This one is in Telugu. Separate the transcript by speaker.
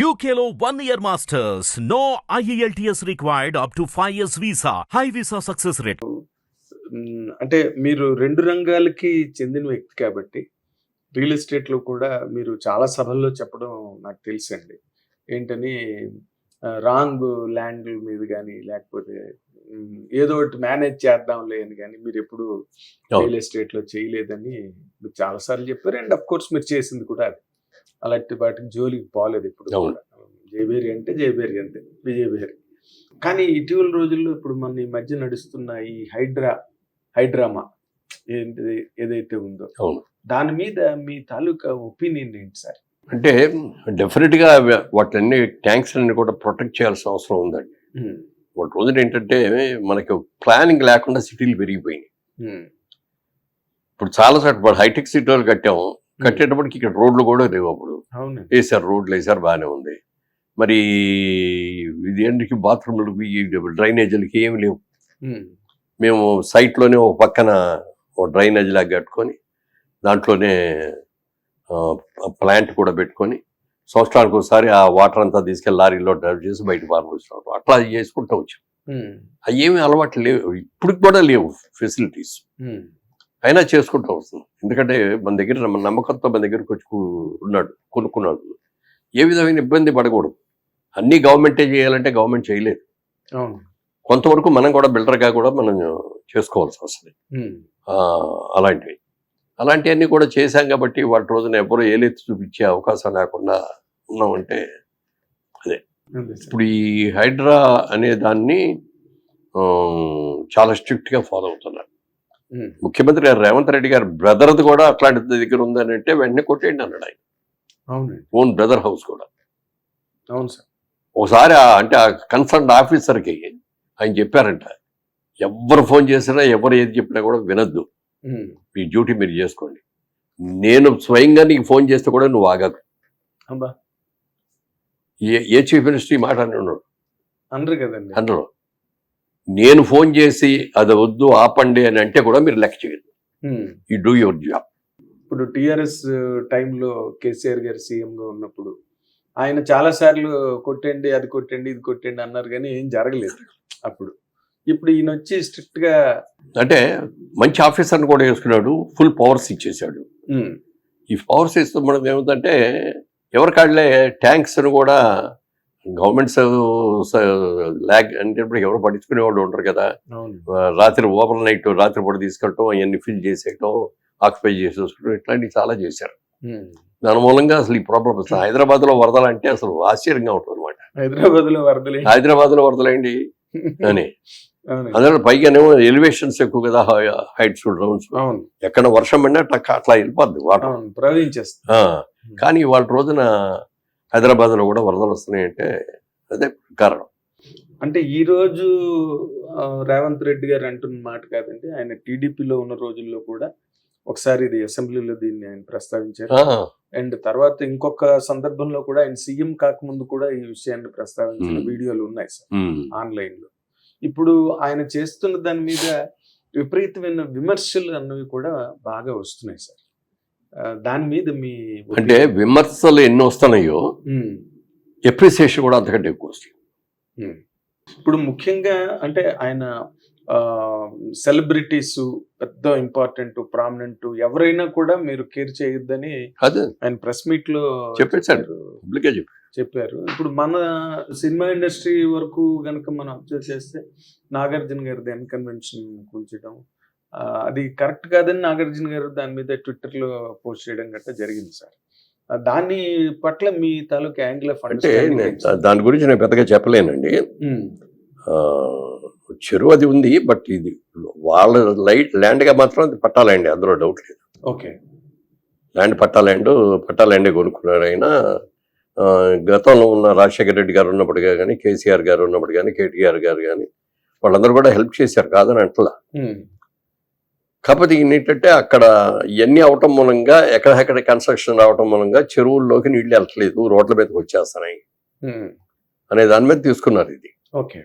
Speaker 1: UKLO one year masters. No E IELTS required up to 5 years visa. High visa success rate.
Speaker 2: మ్, అంటే మీరు రెండు రంగాలకి చెందిన వ్యక్తి కాబట్టి రియల్ ఎస్టేట్లో కూడా మీరు చాలా సభల్లో చెప్పడం నాకు తెలుసండి ఏంటని రాంగ్ ల్యాండ్ మీద కానీ లేకపోతే ఏదో ఒకటి మేనేజ్ చేద్దాంలే అని కానీ మీరు ఎప్పుడు రియల్ ఎస్టేట్లో చేయలేదని మీరు చాలాసార్లు చెప్పారు అండ్ అఫ్ కోర్స్ మీరు చేసింది కూడా అది అలాంటి వాటికి జోలికి పోలేదు ఇప్పుడు జయబేరి అంటే జయబేరి అంతే విజయబేరి కానీ ఇటీవల రోజుల్లో ఇప్పుడు మన ఈ మధ్య నడుస్తున్న ఈ హైడ్రా హైడ్రామా ఏంటిది ఏదైతే ఉందో
Speaker 3: అవును.
Speaker 2: దాని మీద మీ తాలూకా ఒపీనియన్ ఏంటి సార్?
Speaker 3: అంటే డెఫినెట్గా వాటిని ట్యాంక్స్ అన్ని కూడా ప్రొటెక్ట్ చేయాల్సిన అవసరం ఉందండి. ఒకటి రోజున ఏంటంటే మనకి ప్లానింగ్ లేకుండా సిటీలు పెరిగిపోయినాయి. ఇప్పుడు చాలా సార్లు హైటెక్ సిటీలు కట్టాము. కట్టేటప్పటికి ఇక్కడ రోడ్లు కూడా లేవు అప్పుడు. వేసారు రోడ్లు వేసారు బాగానే ఉంది. మరి ఇది ఏంటికి బాత్రూమ్లకు డ్రైనేజీలకి ఏమి లేవు. మేము సైట్లోనే ఒక పక్కన ఒక డ్రైనేజ్ లాగా కట్టుకొని దాంట్లోనే ప్లాంట్ కూడా పెట్టుకొని సంవత్సరానికి ఒకసారి ఆ వాటర్ అంతా తీసుకెళ్ళి లారీలో డ్రైవ్ చేసి బయట పారబోస్తున్నాం అట్లా చేసుకుంటూ వచ్చాం. అవి ఏమి అలవాట్లు లేవు. ఇప్పుడు కూడా లేవు ఫెసిలిటీస్. అయినా చేసుకుంటూ వస్తుంది ఎందుకంటే మన దగ్గర మన నమ్మకంతో మన దగ్గరకు వచ్చి ఉన్నాడు కొనుక్కున్నాడు ఏ విధమైన ఇబ్బంది పడకూడదు. అన్నీ గవర్నమెంటే చేయాలంటే గవర్నమెంట్ చేయలేదు. కొంతవరకు మనం కూడా బిల్డర్గా కూడా మనం చేసుకోవాల్సి వస్తుంది. అలాంటివి. అలాంటివన్నీ కూడా చేశాం కాబట్టి వాటి రోజున ఎవరో ఏలెత్తి చూపించే అవకాశం లేకుండా ఉన్నామంటే
Speaker 2: అదే.
Speaker 3: ఇప్పుడు ఈ హైడ్రా అనే దాన్ని చాలా స్ట్రిక్ట్గా ఫాలో అవుతున్నారు. ముఖ్యమంత్రి గారు రేవంత్ రెడ్డి గారు బ్రదర్ది కూడా అట్లాంటి దగ్గర ఉందని అంటే వెంటనే కొట్టేయండి అన్నాడు ఆయన.
Speaker 2: అవునండి.
Speaker 3: ఓన్ బ్రదర్ హౌస్ కూడా.
Speaker 2: అవును సార్.
Speaker 3: ఒకసారి అంటే ఆ కన్సర్న్ ఆఫీసర్కి ఆయన చెప్పారంట ఎవరు ఫోన్ చేసినా ఎవరు ఏది చెప్పినా కూడా వినొద్దు. మీ డ్యూటీ మీరు చేసుకోండి. నేను స్వయంగా నీకు ఫోన్ చేస్తే కూడా నువ్వు ఆగకు.
Speaker 2: అబ్బా.
Speaker 3: ఏ ఏ చీఫ్ మినిస్టర్ ఈ మాట అని ఉన్నాడు
Speaker 2: అనరు కదండి.
Speaker 3: అందులో నేను ఫోన్ చేసి అది వద్దు ఆపండి అని అంటే కూడా మీరు లెక్క చేయదు ఈ డూ యువర్ జాబ్
Speaker 2: ఇప్పుడు టిఆర్ఎస్ టైంలో కేసీఆర్ గారు సీఎం గా ఉన్నప్పుడు ఆయన చాలా సార్లు కొట్టండి అది కొట్టండి ఇది కొట్టండి అన్నారు కానీ ఏం జరగలేదు అప్పుడు. ఇప్పుడు ఈయన వచ్చి స్ట్రిక్ట్గా
Speaker 3: అంటే మంచి ఆఫీసర్ని కూడా వేసుకున్నాడు ఫుల్ పవర్స్ ఇచ్చేసాడు ఈ పవర్స్ ఇస్తూ మనం ఏమిటంటే ఎవరి కాళ్ళే ట్యాంక్స్ను కూడా గవర్నమెంట్స్ ల్యాగ్ అంటే ఇప్పుడు ఎవరు పట్టించుకునే వాళ్ళు ఉంటారు కదా. రాత్రి ఓవర్ నైట్ రాత్రి పూట తీసుకెళ్ళటం అవన్నీ ఫిల్ చేసేయటం ఆక్యుపై చేసేసుకోవడం ఇట్లాంటివి చాలా చేశారు. దాని మూలంగా అసలు ఈ ప్రాబ్లం అసలు హైదరాబాద్లో వరదలు అంటే అసలు ఆశ్చర్యంగా ఉంటుంది అనమాట
Speaker 2: హైదరాబాద్లో వరదలు
Speaker 3: హైదరాబాద్లో వరదలేండి అని. అందులో పైగానేమో ఎలివేషన్స్ ఎక్కువ కదా హైట్స్ రౌండ్స్. ఎక్కడ వర్షం పడినా అట్లా అట్లా వెళ్ళిపోద్ది వాటర్.
Speaker 2: ప్రవహించేస్తా
Speaker 3: కానీ వాళ్ళ రోజున హైదరాబాద్లో కూడా వరదలు వస్తున్నాయంటే అదే కారణం.
Speaker 2: అంటే ఈ రోజు ఆ, రేవంత్ రెడ్డి గారు అంటున్న మాట కాదండి. ఆయన టీడీపీలో ఉన్న రోజుల్లో కూడా ఒకసారి ఇది అసెంబ్లీలో దీన్ని ఆయన ప్రస్తావించారు. అండ్ తర్వాత ఇంకొక సందర్భంలో కూడా ఆయన సీఎం కాకముందు కూడా ఈ విషయాన్ని ప్రస్తావించిన. వీడియోలు ఉన్నాయి సార్ ఆన్లైన్లో ఇప్పుడు ఆయన చేస్తున్న దాని మీద విపరీతమైన విమర్శలు అన్నవి కూడా బాగా వస్తున్నాయి సార్. దాని మీద మీ
Speaker 3: అంటే విమర్శలు ఎన్ని వస్తున్నాయో. ఎప్రిసియేషన్ కూడా అంతకంటే ఎక్కువ వస్తుంది
Speaker 2: ఇప్పుడు ముఖ్యంగా అంటే ఆయన సెలబ్రిటీస్ పెద్ద ఇంపార్టెంట్ ప్రామినెంట్ ఎవరైనా కూడా మీరు కేర్ చేయొద్దని ఆయన ప్రెస్
Speaker 3: మీట్లో.
Speaker 2: చెప్పారు. చెప్పారు ఇప్పుడు మన సినిమా ఇండస్ట్రీ వరకు గనక మనం అబ్జర్వ్ చేస్తే నాగార్జున గారిది ఎన్ కన్వెన్షన్ కూల్చడం అది కరెక్ట్ కాదని నాగార్జున గారు దాని మీద ట్విట్టర్లో పోస్ట్ చేయడం గట్రా జరిగింది సార్. దాని పట్ల మీ తాలూకా యాంగిల్ ఆఫ్
Speaker 3: అంటే దాని గురించి నేను పెద్దగా చెప్పలేనండి. చెరువు అది ఉంది బట్ ఇది వాళ్ళ లైట్ ల్యాండ్గా మాత్రం అది పట్టా ల్యాండ్ అందులో డౌట్ లేదు.
Speaker 2: ఓకే.
Speaker 3: ల్యాండ్ పట్టా ల్యాండ్ పట్టా ల్యాండే కొనుక్కున్నారు ఆయన ఆ, గతంలో ఉన్న రాజశేఖర రెడ్డి గారు ఉన్నప్పుడు కానీ కేసీఆర్ గారు ఉన్నప్పుడు కానీ కేటీఆర్ గారు కానీ వాళ్ళందరూ కూడా హెల్ప్ చేశారు కాదని అంటలా. కాకపోతే ఏంటంటే అక్కడ ఇవన్నీ అవటం మూలంగా ఎక్కడెక్కడ కన్స్ట్రక్షన్ రావటం మూలంగా చెరువుల్లోకి నీళ్ళు వెళ్ళట్లేదు రోడ్ల మీదకి వచ్చేస్తున్నాయి. అనే దాని మీద తీసుకున్నారు ఇది.
Speaker 2: ఓకే.